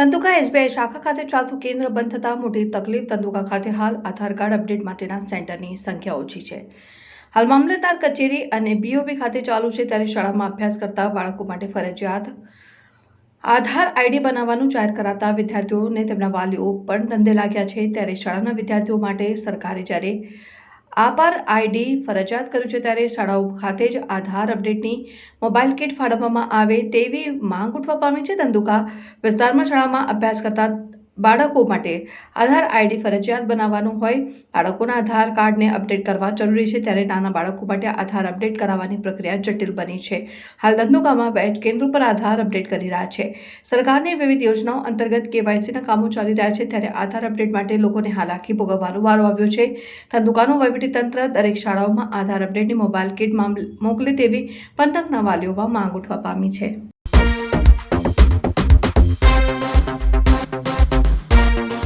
Dhandhuka SBI શાખા ખાતે ચાલતું કેન્દ્ર બંધ થતાં મોટી તકલીફ ધંધુકા ખાતે હાલ આધાર કાર્ડ અપડેટ માટેના સેન્ટરની સંખ્યા ઓછી છે. હાલ મામલતદાર કચેરી અને બીઓબી ખાતે ચાલુ છે ત્યારે શાળામાં અભ્યાસ કરતા બાળકો માટે ફરજિયાત આધાર આઈડી બનાવવાનું જાહેર કરાતા વિદ્યાર્થીઓને તેમના વાલીઓ પણ ધંધે લાગ્યા છે. ત્યારે શાળાના વિદ્યાર્થીઓ માટે સરકારે જ્યારે આપાર આઈડી, ફરજિયાત કર્યું છે ત્યારે શાળાઓ ખાતે જ આધાર અપડેટની મોબાઈલ કિટ ફાળવવામાં આવે તેવી માંગ ઉઠવા પામી છે. ધંધુકા વિસ્તારમાં શાળામાં અભ્યાસ કરતા બાળકો માટે આધાર આઈડી ફરજિયાત બનાવવાનું હોય, બાળકોના આધાર કાર્ડને અપડેટ કરવા જરૂરી છે ત્યારે નાના બાળકો માટે આધાર અપડેટ કરાવવાની પ્રક્રિયા જટિલ બની છે. હાલ ધંધુકામાં બે કેન્દ્રો પર આધાર અપડેટ કરી રહ્યા છે. સરકારની વિવિધ યોજનાઓ અંતર્ગત કેવાયસીના કામો ચાલી રહ્યા છે ત્યારે આધાર અપડેટ માટે લોકોને હાલાકી ભોગવવાનો વારો આવ્યો છે. ધંધુકાનું વહીવટીતંત્ર દરેક શાળાઓમાં આધાર અપડેટની મોબાઈલ કિટ મોકલે તેવી પંથકના વાલીઓમાં માંગ ઉઠવા પામી છે.